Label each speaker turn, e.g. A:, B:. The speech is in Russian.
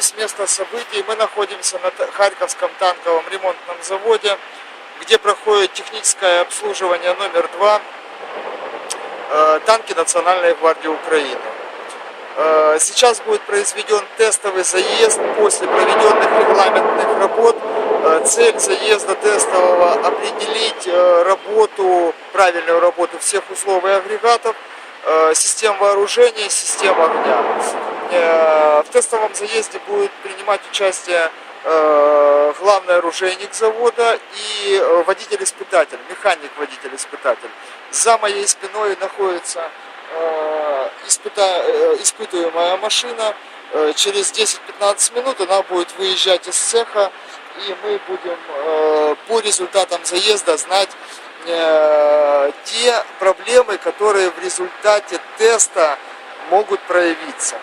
A: с места событий. Мы находимся на Харьковском танковом ремонтном заводе, где проходит техническое обслуживание номер два э, танки Национальной гвардии Украины. Э, Сейчас будет произведен тестовый заезд после проведенных регламентных работ. Э, Цель заезда тестового определить работу, правильную работу всех узлов и агрегатов, систем вооружения, систем огня. Тестовом заезде будет принимать участие э, главный оружейник завода и э, водитель-испытатель, механик-водитель-испытатель. За моей спиной находится э, испыта- испытываемая машина. Через 10-15 минут она будет выезжать из цеха, и мы будем по результатам заезда знать те проблемы, которые в результате теста могут проявиться.